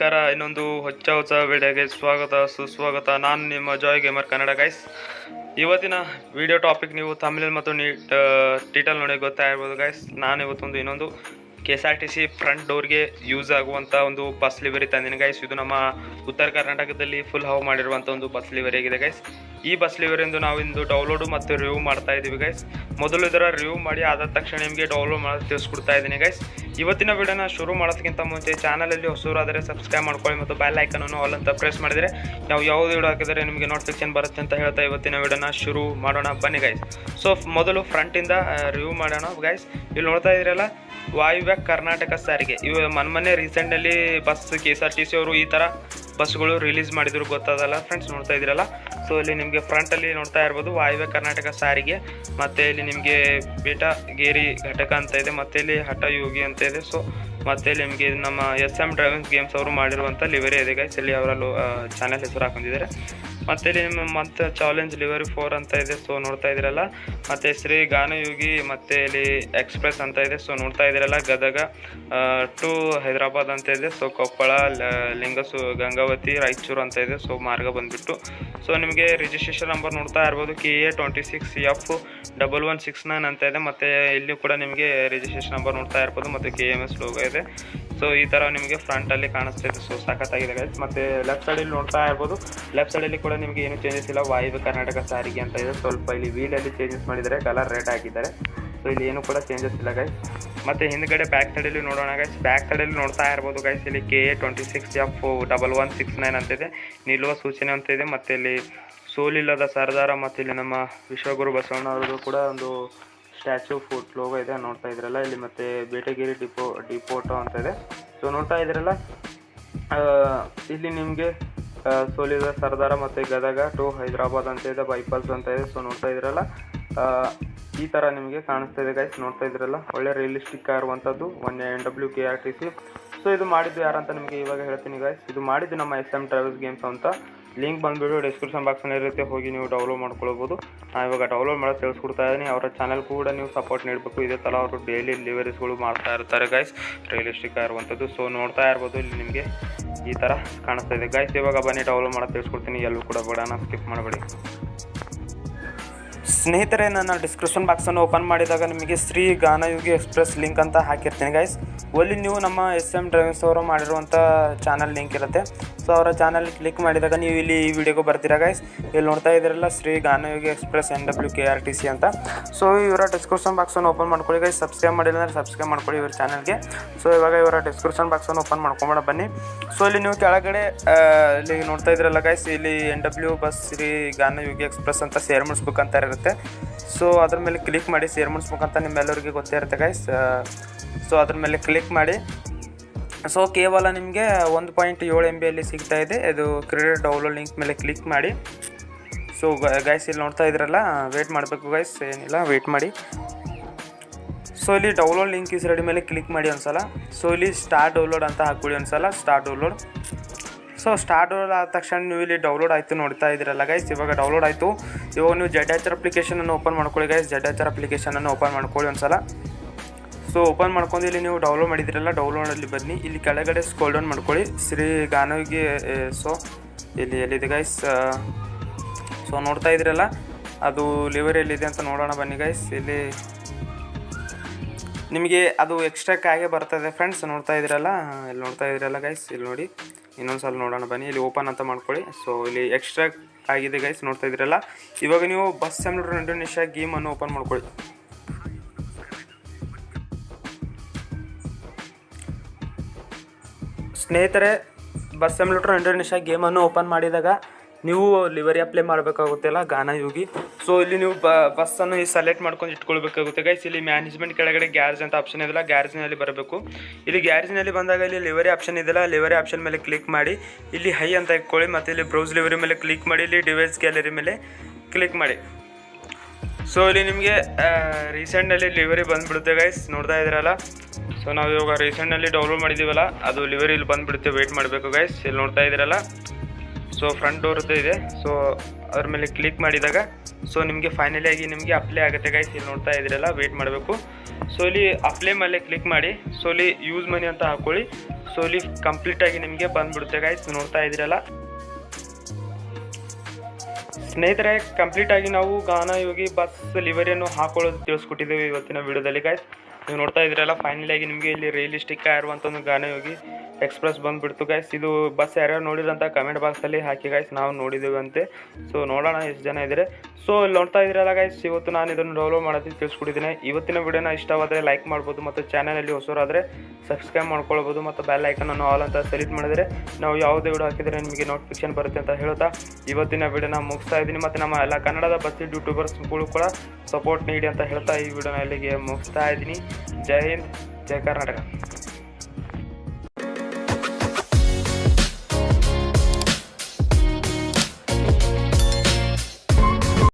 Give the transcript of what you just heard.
ನಮಸ್ಕಾರ. ಇನ್ನೊಂದು ಹೊಚ್ಚ ಹೊಸ ವಿಡಿಯೋಗೆ ಸ್ವಾಗತ, ಸುಸ್ವಾಗತ. ನಾನು ನಿಮ್ಮ ಜಾಯ್ ಗೇಮರ್ ಕನ್ನಡ ಗೈಸ್ ಇವತ್ತಿನ ವಿಡಿಯೋ ಟಾಪಿಕ್ ನೀವು ತಮಿಳಲ್ಲಿ ಮತ್ತು ನೀ ಟೀಟಲ್ ನೋಡಿ ಗೊತ್ತಾಗಿರ್ಬೋದು ಗೈಸ್ ನಾನು ಇವತ್ತೊಂದು ಇನ್ನೊಂದು. K S R T C front ಡೋರ್ಗೆ use ಆಗುವಂಥ ಒಂದು ಬಸ್ ಲಿವರಿ ತಂದಿನ ಗೈಸ್ ಇದು ನಮ್ಮ ಉತ್ತರ ಕರ್ನಾಟಕದಲ್ಲಿ ಫುಲ್ ಹವ್ ಮಾಡಿರುವಂಥ ಒಂದು ಬಸ್ ಲಿವರಿ ಆಗಿದೆ ಗೈಸ್ ಈ ಬಸ್ ಲಿವರಿಂದು ನಾವು ಇಂದು ಡೌನ್ಲೋಡು ಮತ್ತು ರಿವ್ಯೂ ಮಾಡ್ತಾ ಇದ್ದೀವಿ ಗೈಸ್ ಮೊದಲು ಇದರ ರಿವ್ಯೂ ಮಾಡಿ ಆದ ತಕ್ಷಣ ನಿಮಗೆ ಡೌನ್ಲೋಡ್ ಮಾಡಿ ತಿಳಿಸ್ಕೊಡ್ತಾ ಇದ್ದೀನಿ ಗೈಸ್ ಇವತ್ತಿನ ವಿಡಿಯೋನ ಶುರು ಮಾಡೋದಕ್ಕಿಂತ ಮುಂಚೆ ಚಾನಲಲ್ಲಿ ಹೊಸರಾದರೆ ಸಬ್ಸ್ಕ್ರೈಬ್ ಮಾಡ್ಕೊಳ್ಳಿ ಮತ್ತು ಬೆಲ್ ಐಕನನ್ನು ಆಲ್ ಅಂತ ಪ್ರೆಸ್ ಮಾಡಿದರೆ ನಾವು ಯಾವುದು ವಿಡಿಯೋ ಹಾಕಿದರೆ ನಿಮಗೆ ನೋಟಿಫಿಕೇಶನ್ ಬರುತ್ತೆ ಅಂತ ಹೇಳ್ತಾ ಇವತ್ತಿನ ವಿಡಿಯೋನ ಶುರು ಮಾಡೋಣ. ಬನ್ನಿ ಗೈಸ್ ಸೊ ಮೊದಲು ಫ್ರಂಟಿಂದ ರಿವ್ಯೂ ಮಾಡೋಣ ಗೈಸ್ ಇಲ್ಲಿ ನೋಡ್ತಾ ಇದ್ದೀರಲ್ಲ ವಾಯುವ್ಯ ಕರ್ನಾಟಕ ಸಾರಿಗೆ. ಇವ ಮನ್ಮನೆ ರೀಸೆಂಟಲ್ಲಿ bus K S R T C ಅವರು ಈ ಥರ ಬಸ್ಗಳು ರಿಲೀಸ್ ಮಾಡಿದ್ರು ಗೊತ್ತಾದಲ್ಲ ಫ್ರೆಂಡ್ಸ್ ನೋಡ್ತಾ ಇದ್ರಲ್ಲ ಸೊ ಇಲ್ಲಿ ನಿಮಗೆ ಫ್ರಂಟಲ್ಲಿ ನೋಡ್ತಾ ಇರ್ಬೋದು ವಾಯುವ್ಯ ಕರ್ನಾಟಕ ಸಾರಿಗೆ, ಮತ್ತು ಇಲ್ಲಿ ನಿಮಗೆ ಬೇಟಗೇರಿ ಘಟಕ ಅಂತ ಇದೆ, ಮತ್ತು ಇಲ್ಲಿ ಹಠಯೋಗಿ ಅಂತ ಇದೆ. ಸೊ ಮತ್ತು ನಿಮಗೆ ನಮ್ಮ ಎಸ್ ಎಂ ಡ್ರೈವಿಂಗ್ ಗೇಮ್ಸ್ ಅವರು ಮಾಡಿರುವಂಥ ಲಿವರಿ ಇದೆ ಗೈಸ್ ಇಲ್ಲಿ ಅವರಲ್ಲಿ ಚಾನಲ್ ಹೆಸರು ಹಾಕೊಂಡಿದ್ದಾರೆ. ಮತ್ತೆ ಇಲ್ಲಿ ನಿಮ್ಮ ಮತ್ತೆ ಚಾಲೆಂಜ್ ಲಿವರಿ ಫೋರ್ ಅಂತ ಇದೆ ಸೊ ನೋಡ್ತಾ ಇದ್ದೀರಲ್ಲ. ಮತ್ತು ಶ್ರೀ ಗಾನಯೋಗಿ, ಮತ್ತು ಇಲ್ಲಿ ಎಕ್ಸ್ಪ್ರೆಸ್ ಅಂತ ಇದೆ ಸೊ ನೋಡ್ತಾ ಇದ್ದೀರಲ್ಲ. ಗದಗ ಟು ಹೈದರಾಬಾದ್ ಅಂತ ಇದೆ ಸೊ ಕೊಪ್ಪಳ ಲಿಂಗಸು, ಗಂಗಾವತಿ, ರಾಯಚೂರು ಅಂತ ಇದೆ ಸೊ ಮಾರ್ಗ ಬಂದುಬಿಟ್ಟು. ಸೊ ನಿಮಗೆ ರಿಜಿಸ್ಟ್ರೇಷನ್ ನಂಬರ್ ನೋಡ್ತಾ ಇರ್ಬೋದು K A twenty six F double one six nine ಅಂತ ಇದೆ. ಮತ್ತೆ ಇಲ್ಲಿ ಕೂಡ ನಿಮಗೆ ರಿಜಿಸ್ಟ್ರೇಷನ್ ನಂಬರ್ ನೋಡ್ತಾ ಇರ್ಬೋದು, ಮತ್ತು ಕೆ ಎಂ ಎಸ್ ಲೋಗೋ ಇದೆ. ಸೊ ಈ ಥರ ನಿಮಗೆ ಫ್ರಂಟಲ್ಲಿ ಕಾಣಿಸ್ತಾ ಇದೆ. ಸೊ ಸಖತ್ತಾಗಿದೆ ಗೈಸ್ ಮತ್ತು ಲೆಫ್ಟ್ ಸೈಡಲ್ಲಿ ನೋಡ್ತಾ ಇರ್ಬೋದು. ಲೆಫ್ಟ್ ಸೈಡಲ್ಲಿ ಕೂಡ ನಿಮಗೆ ಏನು ಚೇಂಜಸ್ ಇಲ್ಲ. ವಾಯು ಕರ್ನಾಟಕ ಸಾರಿಗೆ ಅಂತ ಇದೆ. ಸ್ವಲ್ಪ ಇಲ್ಲಿ ವೀಲಲ್ಲಿ ಚೇಂಜಸ್ ಮಾಡಿದ್ದಾರೆ ಕಲರ್ ರೆಡ್ ಆಗಿದ್ದಾರೆ. ಸೊ ಇಲ್ಲಿ ಏನು ಕೂಡ ಚೇಂಜಸ್ ಇಲ್ಲ ಗೈಸ್ ಮತ್ತು ಹಿಂದ್ಗಡೆ ಬ್ಯಾಕ್ ಸೈಡಲ್ಲಿ ನೋಡೋಣ ಗೈಸ್ ಬ್ಯಾಕ್ ಸೈಡಲ್ಲಿ ನೋಡ್ತಾ ಇರ್ಬೋದು ಗೈಸ್ ಇಲ್ಲಿ K A twenty six F double one six nine ಅಂತ ಇದೆ. ನಿಲ್ಲುವ ಸೂಚನೆ ಅಂತ ಇದೆ. ಮತ್ತು ಇಲ್ಲಿ ಸೋಲಿಲ್ಲದ ಸರ್ದಾರ ಮತ್ತು ಇಲ್ಲಿ ನಮ್ಮ ವಿಶ್ವಗುರು ಬಸವಣ್ಣ ಅವ್ರದ್ದು ಕೂಡ ಒಂದು ಸ್ಟ್ಯಾಚು, ಫುಟ್, ಲೋಗೋ ಇದೆ, ನೋಡ್ತಾ ಇದ್ರಲ್ಲ. ಇಲ್ಲಿ ಮತ್ತೆ ಬೇಟೆಗಿರಿ ಡಿಪೋ ಡಿಪೋಟೋ ಅಂತ ಇದೆ. ಸೊ ನೋಡ್ತಾ ಇದ್ರಲ್ಲ ಇಲ್ಲಿ ನಿಮಗೆ ಸೋಲಿದ ಸರ್ದಾರ ಮತ್ತು ಗದಗ ಟು ಹೈದರಾಬಾದ್ ಅಂತ ಇದೆ, ಬೈಪಾಸ್ ಅಂತ ಇದೆ. ಸೊ ನೋಡ್ತಾ ಇದ್ರಲ್ಲ ಈ ಥರ ನಿಮಗೆ ಕಾಣಿಸ್ತಾ ಇದೆ ಗೈಸ್ ನೋಡ್ತಾ ಇದ್ರಲ್ಲ, ಒಳ್ಳೆ ರಿಯಲಿಸ್ಟಿಕ್ ಆಗಿರುವಂಥದ್ದು one N W K R T C so ಇದು ಮಾಡಿದ್ದು ಯಾರಂತ ನಿಮಗೆ ಇವಾಗ ಹೇಳ್ತೀನಿ ಗೈಸ್ ಇದು ಮಾಡಿದ್ದು ನಮ್ಮ ಎಸ್ ಎಂ ಟ್ರಾವೆಲ್ಸ್ ಗೇಮ್ಸ್ ಅಂತ. ಲಿಂಕ್ ಬಂದುಬಿಟ್ಟು ಡಿಸ್ಕ್ರಿಪ್ಷನ್ ಬಾಕ್ಸಲ್ಲಿ ಇರುತ್ತೆ, ಹೋಗಿ ನೀವು ಡೌನ್ಲೋಡ್ ಮಾಡ್ಕೊಳ್ಬೋದು. ನಾನು ಇವಾಗ ಡೌನ್ಲೋಡ್ ಮಾಡೋದು ತಿಳಿಸ್ಕೊಡ್ತಾ ಇದ್ದೀನಿ ಅವರ ಚಾನಲ್ ಕೂಡ ನೀವು ಸಪೋರ್ಟ್ ನೀಡಬೇಕು. ಇದೇ ಥರ ಅವರು ಡೈಲಿ ಡಿಲಿವರೀಸ್ಗಳು ಮಾಡ್ತಾ ಇರ್ತಾರೆ ಗೈಸ್ ರಿಯಲಿಸ್ಟಿಕ್ ಆಗಿರುವಂಥದ್ದು ಸೊ ನೋಡ್ತಾ ಇರ್ಬೋದು. ಇಲ್ಲಿ ನಿಮಗೆ ಈ ಥರ ಕಾಣಿಸ್ತಾ ಇದೆ. ಗೈಸ್ ಇವಾಗ ಬನ್ನಿ ಡೌನ್ಲೋಡ್ ಮಾಡೋದು ತಿಳಿಸ್ಕೊಡ್ತೀನಿ. ಎಲ್ಲೂ ಕೂಡ ಬೇಡ, ನಾನು ಸ್ಕಿಪ್ ಮಾಡಬೇಡಿ. ಸ್ನೇಹಿತರೆ, ನನ್ನ ಡಿಸ್ಕ್ರಿಪ್ಷನ್ ಬಾಕ್ಸನ್ನು ಓಪನ್ ಮಾಡಿದಾಗ ನಿಮಗೆ ಶ್ರೀ ಗಾನಯುಗಿ ಎಕ್ಸ್ಪ್ರೆಸ್ ಲಿಂಕ್ ಅಂತ ಹಾಕಿರ್ತೀನಿ ಗೈಸ್ ಅಲ್ಲಿ ನೀವು ನಮ್ಮ ಎಸ್ ಎಂ ಡ್ರೈವಿಂಗ್ಸ್ ಅವರು ಮಾಡಿರುವಂಥ ಚಾನಲ್ ಲಿಂಕ್ ಇರುತ್ತೆ. ಸೊ ಅವರ ಚಾನಲ್ ಕ್ಲಿಕ್ ಮಾಡಿದಾಗ ನೀವು ಇಲ್ಲಿ ಈ ವಿಡಿಯೋಗೆ ಬರ್ತೀರಾ ಗೈಸ್ ಇಲ್ಲಿ ನೋಡ್ತಾ ಇದ್ದೀರಲ್ಲ, Shri Ganayogi express N W K R T C ಅಂತ. ಸೊ ಇವರ ಡಿಸ್ಕ್ರಿಪ್ಷನ್ ಬಾಕ್ಸನ್ನು ಓಪನ್ ಮಾಡ್ಕೊಳ್ಳಿ ಗೈಸ್ ಸಬ್ಸ್ಕ್ರೈಬ್ ಮಾಡಿಲ್ಲ ಅಂದರೆ ಸಬ್ಸ್ಕ್ರೈಬ್ ಮಾಡ್ಕೊಳ್ಳಿ ಇವ್ರ ಚಾನಲ್ಗೆ ಸೊ ಇವಾಗ ಇವರ ಡಿಸ್ಕ್ರಿಪ್ಷನ್ ಬಾಕ್ಸನ್ನು ಓಪನ್ ಮಾಡ್ಕೊಂಬೇಡ, ಬನ್ನಿ. ಸೊ ಇಲ್ಲಿ ನೀವು ಕೆಳಗಡೆ ಇಲ್ಲಿ ನೋಡ್ತಾ ಇದ್ರಲ್ಲ ಗೈಸ್ ಇಲ್ಲಿ N W bus Shri Ganayogi express ಅಂತ ಶೇರ್ ಮಾಡಿಸ್ಬೇಕಂತ ಇರುತ್ತೆ. ಸೊ ಅದ್ರ ಮೇಲೆ ಕ್ಲಿಕ್ ಮಾಡಿ ಶೇರ್ ಮಾಡಿಸ್ಬೇಕಂತ ನಿಮ್ಮೆಲ್ಲರಿಗೆ ಗೊತ್ತೇ ಇರುತ್ತೆ ಗೈಸ್ ಸೊ ಅದ್ರ ಮೇಲೆ ಕ್ಲಿಕ್ ಮಾಡಿ. ಸೊ ಕೇವಲ ನಿಮಗೆ ಒಂದು ಪಾಯಿಂಟ್ ಏಳು ಎಂ ಬಿಯಲ್ಲಿ ಸಿಗ್ತಾ ಇದೆ. ಇದು ಕ್ರೆಡಿಟ್ ಡೌನ್ಲೋಡ್ ಲಿಂಕ್ ಮೇಲೆ ಕ್ಲಿಕ್ ಮಾಡಿ. ಸೊ ಗೈಸ್ ಇಲ್ಲಿ ನೋಡ್ತಾ ಇದ್ರಲ್ಲ ವೇಟ್ ಮಾಡಬೇಕು ಗೈಸ್ ಏನಿಲ್ಲ ವೇಟ್ ಮಾಡಿ. ಸೊ ಇಲ್ಲಿ ಡೌನ್ಲೋಡ್ ಲಿಂಕ್ ಇಸ್ ರೆಡಿ ಮೇಲೆ ಕ್ಲಿಕ್ ಮಾಡಿ ಒಂದ್ಸಲ. ಸೊ ಇಲ್ಲಿ ಸ್ಟಾರ್ ಡೌನ್ಲೋಡ್ ಅಂತ ಹಾಕ್ಬಿಡಿ ಒಂದ್ಸಲ start download so start download ಆದ ತಕ್ಷಣ ನೀವು ಇಲ್ಲಿ ಡೌನ್ಲೋಡ್ ಆಯಿತು ನೋಡ್ತಾ ಇದ್ದೀರಲ್ಲ ಗೈಸ್ ಇವಾಗ ಡೌನ್ಲೋಡ್ ಆಯಿತು. ಇವಾಗ ನೀವು ಜೆಡ್ ಎಚ್ ಅಪ್ಲಿಕೇಶನನ್ನು ಓಪನ್ ಮಾಡ್ಕೊಳ್ಳಿ ಗೈಸ್ ಜೆಡ್ ಎಚ್ ಅಪ್ಲಿಕೇಶನನ್ನು ಓಪನ್ ಮಾಡ್ಕೊಳ್ಳಿ ಒಂದ್ಸಲ. ಸೊ ಓಪನ್ ಮಾಡ್ಕೊಂಡು ಇಲ್ಲಿ ನೀವು ಡೌನ್ಲೋಡ್ ಮಾಡಿದಿರಲ್ಲ ಡೌನ್ಲೋಡಲ್ಲಿ ಬನ್ನಿ. ಇಲ್ಲಿ ಕೆಳಗಡೆ ಸ್ಕೋಲ್ ಡೌನ್ ಮಾಡ್ಕೊಳ್ಳಿ. ಶ್ರೀ ಗಾನವಿಗೆ ಸೊ, ಇಲ್ಲಿ ಎಲ್ಲಿದೆ ಗೈಸ್ ಸೊ ನೋಡ್ತಾ ಇದ್ದೀರಲ್ಲ? ಅದು ಲಿವರ್ ಎಲ್ಲಿದೆ ಅಂತ ನೋಡೋಣ ಬನ್ನಿ ಗೈಸ್ ಇಲ್ಲಿ ನಿಮಗೆ ಅದು ಎಕ್ಸ್ಟ್ರಾಕ್ ಆಗೇ ಬರ್ತದೆ ಫ್ರೆಂಡ್ಸ್ ನೋಡ್ತಾ ಇದ್ದೀರಲ್ಲ? ಇಲ್ಲಿ ನೋಡ್ತಾ ಇದ್ದೀರಲ್ಲ ಗೈಸ್ ಇಲ್ಲಿ ನೋಡಿ. ಇನ್ನೊಂದು ಸಲ ನೋಡೋಣ ಬನ್ನಿ. ಇಲ್ಲಿ ಓಪನ್ ಅಂತ ಮಾಡ್ಕೊಳ್ಳಿ. ಸೊ ಇಲ್ಲಿ ಎಕ್ಸ್ಟ್ರಾ ಆಗಿದೆ ಗೈಸ್ ನೋಡ್ತಾ ಇದ್ದೀರಲ್ಲ? ಇವಾಗ ನೀವು ಬಸ್ ಸೆಮ್ಲರ್ ಇಂಡೋನೇಷ್ಯಾ ಗೇಮನ್ನು ಓಪನ್ ಮಾಡ್ಕೊಳ್ಳಿ. ಸ್ನೇಹಿತರೆ, ಬಸ್ ಸೆಮ್ಲೂಟರ್ ಇಂಡೋನೇಷ್ಯಾ ಗೇಮನ್ನು ಓಪನ್ ಮಾಡಿದಾಗ ನೀವು ಲಿವರಿ ಅಪ್ಲೈ ಮಾಡಬೇಕಾಗುತ್ತಲ್ಲ ಗಾನ ಯೋಗಿ. ಸೊ ಇಲ್ಲಿ ನೀವು ಬ ಬಸ್ಸನ್ನು ಸೆಲೆಕ್ಟ್ ಮಾಡ್ಕೊಂಡು ಇಟ್ಕೊಳ್ಬೇಕಾಗುತ್ತೆ. ಗೈಸ್ ಇಲ್ಲಿ ಮ್ಯಾನೇಜ್ಮೆಂಟ್ ಕೆಳಗಡೆ ಗ್ಯಾರೇಜ್ ಅಂತ ಆಪ್ಷನ್ ಇದೆಯಲ್ಲ ಗ್ಯಾರೇಜ್ನಲ್ಲಿ ಬರಬೇಕು. ಇಲ್ಲಿ ಗ್ಯಾರೇಜ್ನಲ್ಲಿ ಬಂದಾಗ ಇಲ್ಲಿ ಲಿವರಿ ಆಪ್ಷನ್ ಇದೆಲ್ಲ ಲಿವರಿ ಆಪ್ಷನ್ ಮೇಲೆ ಕ್ಲಿಕ್ ಮಾಡಿ, ಇಲ್ಲಿ ಹೈ ಅಂತ ಇಟ್ಕೊಳ್ಳಿ, ಮತ್ತು ಇಲ್ಲಿ ಬ್ರೌಸ್ ಲಿವರಿ ಮೇಲೆ ಕ್ಲಿಕ್ ಮಾಡಿ, ಇಲ್ಲಿ ಡಿವೈಸ್ ಗ್ಯಾಲರಿ ಮೇಲೆ ಕ್ಲಿಕ್ ಮಾಡಿ. ಸೊ ಇಲ್ಲಿ ನಿಮಗೆ ರೀಸೆಂಟಲ್ಲಿ ಲಿವರಿ ಬಂದುಬಿಡುತ್ತೆ ಗೈಸ್ ನೋಡ್ತಾ ಇದ್ದೀರಲ್ಲ? ಸೊ ನಾವು ಇವಾಗ ರೀಸೆಂಟಲ್ಲಿ ಡೌನ್ಲೋಡ್ ಮಾಡಿದ್ದೀವಲ್ಲ ಅದು ಲಿವರಿ ಇಲ್ಲಿ ಬಂದುಬಿಡುತ್ತೆ ವೆಯ್ಟ್ ಮಾಡಬೇಕು ಗೈಸ್ ಇಲ್ಲಿ ನೋಡ್ತಾ ಇದ್ದೀರಲ್ಲ? ಸೊ ಫ್ರಂಟ್ ಡೋರ್ದು ಇದೆ. ಸೊ ಅದ್ರ ಮೇಲೆ ಕ್ಲಿಕ್ ಮಾಡಿದಾಗ ಸೊ ನಿಮಗೆ ಫೈನಲಿಯಾಗಿ ನಿಮಗೆ ಅಪ್ಲೈ ಆಗುತ್ತೆ ಗೈಸ್ ಇಲ್ಲಿ ನೋಡ್ತಾ ಇದ್ದೀರಲ್ಲ ವೆಯ್ಟ್ ಮಾಡಬೇಕು. ಸೊ ಇಲ್ಲಿ ಅಪ್ಲೈ ಮೇಲೆ ಕ್ಲಿಕ್ ಮಾಡಿ ಸೊ ಇಲ್ಲಿ ಯೂಸ್ ಮನಿ ಅಂತ ಹಾಕ್ಕೊಳ್ಳಿ ಸೊ ಇಲ್ಲಿ ಕಂಪ್ಲೀಟಾಗಿ ನಿಮಗೆ ಬಂದುಬಿಡುತ್ತೆ ಗೈಸ್ ನೋಡ್ತಾ ಇದ್ದೀರಲ್ಲ? ಸ್ನೇಹಿತರೆ ಕಂಪ್ಲೀಟ್ ಆಗಿ ನಾವು ಗಾನ ಯೋಗಿ ಬಸ್ ಲಿವರಿಯನ್ನು ಹಾಕೊಳ್ಳೋದು ತಿಳಿಸ್ಕೊಟ್ಟಿದ್ದೇವೆ ಇವತ್ತಿನ ವಿಡಿಯೋದಲ್ಲಿ ಗಾಯ್ಸ್ ನೀವು ನೋಡ್ತಾ ಇದ್ರಲ್ಲ ಫೈನಲ್ ಆಗಿ ನಿಮಗೆ ಇಲ್ಲಿ ರಿಯಲಿಸ್ಟಿಕ್ ಆಗಿರುವಂಥ ಒಂದು ಗಾನ ಹೋಗಿ ಎಕ್ಸ್ಪ್ರೆಸ್ ಬಂದುಬಿಡ್ತು ಗೈಸ್ ಇದು ಬಸ್ ಯಾರ್ಯಾರು ನೋಡಿದ್ರಂತ ಕಮೆಂಟ್ ಬಾಕ್ಸಲ್ಲಿ ಹಾಕಿ ಗೈಸ್ ನಾವು ನೋಡಿದ್ದೇವೆ ಅಂತೆ ಸೊ ನೋಡೋಣ ಎಷ್ಟು ಜನ ಇದ್ದಾರೆ ಸೊ ಇಲ್ಲಿ ನೋಡ್ತಾ ಇದ್ರಲ್ಲ ಗೈಸ್ ಇವತ್ತು ನಾನು ಇದನ್ನು ಡೌನ್ಲೋಡ್ ಮಾಡೋದಕ್ಕೆ ತಿಳಿಸ್ಕೊಟ್ಟಿದ್ದೀನಿ ಇವತ್ತಿನ ವಿಡಿಯೋನ ಇಷ್ಟವಾದರೆ ಲೈಕ್ ಮಾಡ್ಬೋದು ಮತ್ತು ಚಾನಲಲ್ಲಿ ಹೊಸರಾದರೆ ಸಬ್ಸ್ಕ್ರೈಬ್ ಮಾಡ್ಕೊಳ್ಬೋದು ಮತ್ತು ಬೆಲ್ ಅನ್ನು ಆಲ್ ಅಂತ ಸೆಲೆಕ್ಟ್ ಮಾಡಿದರೆ ನಾವು ಯಾವುದೇ ವಿಡಿಯೋ ಹಾಕಿದರೆ ನಿಮಗೆ ನೋಟಿಫಿಕೇಶನ್ ಬರುತ್ತೆ ಅಂತ ಹೇಳ್ತಾ ಇವತ್ತಿನ ವಿಡಿಯೋನ ಮುಗಿಸ್ತಾ ಇದ್ದೀನಿ. ಮತ್ತು ನಮ್ಮ ಎಲ್ಲ ಕನ್ನಡದ ಬಸ್ ಯೂಟ್ಯೂಬರ್ಸ್ಗಳು ಕೂಡ ಸಪೋರ್ಟ್ ನೀಡಿ ಅಂತ ಹೇಳ್ತಾ ಈ ವಿಡಿಯೋನ ಇಲ್ಲಿಗೆ ಮುಗಿಸ್ತಾ ಇದ್ದೀನಿ. Jain Jakarta.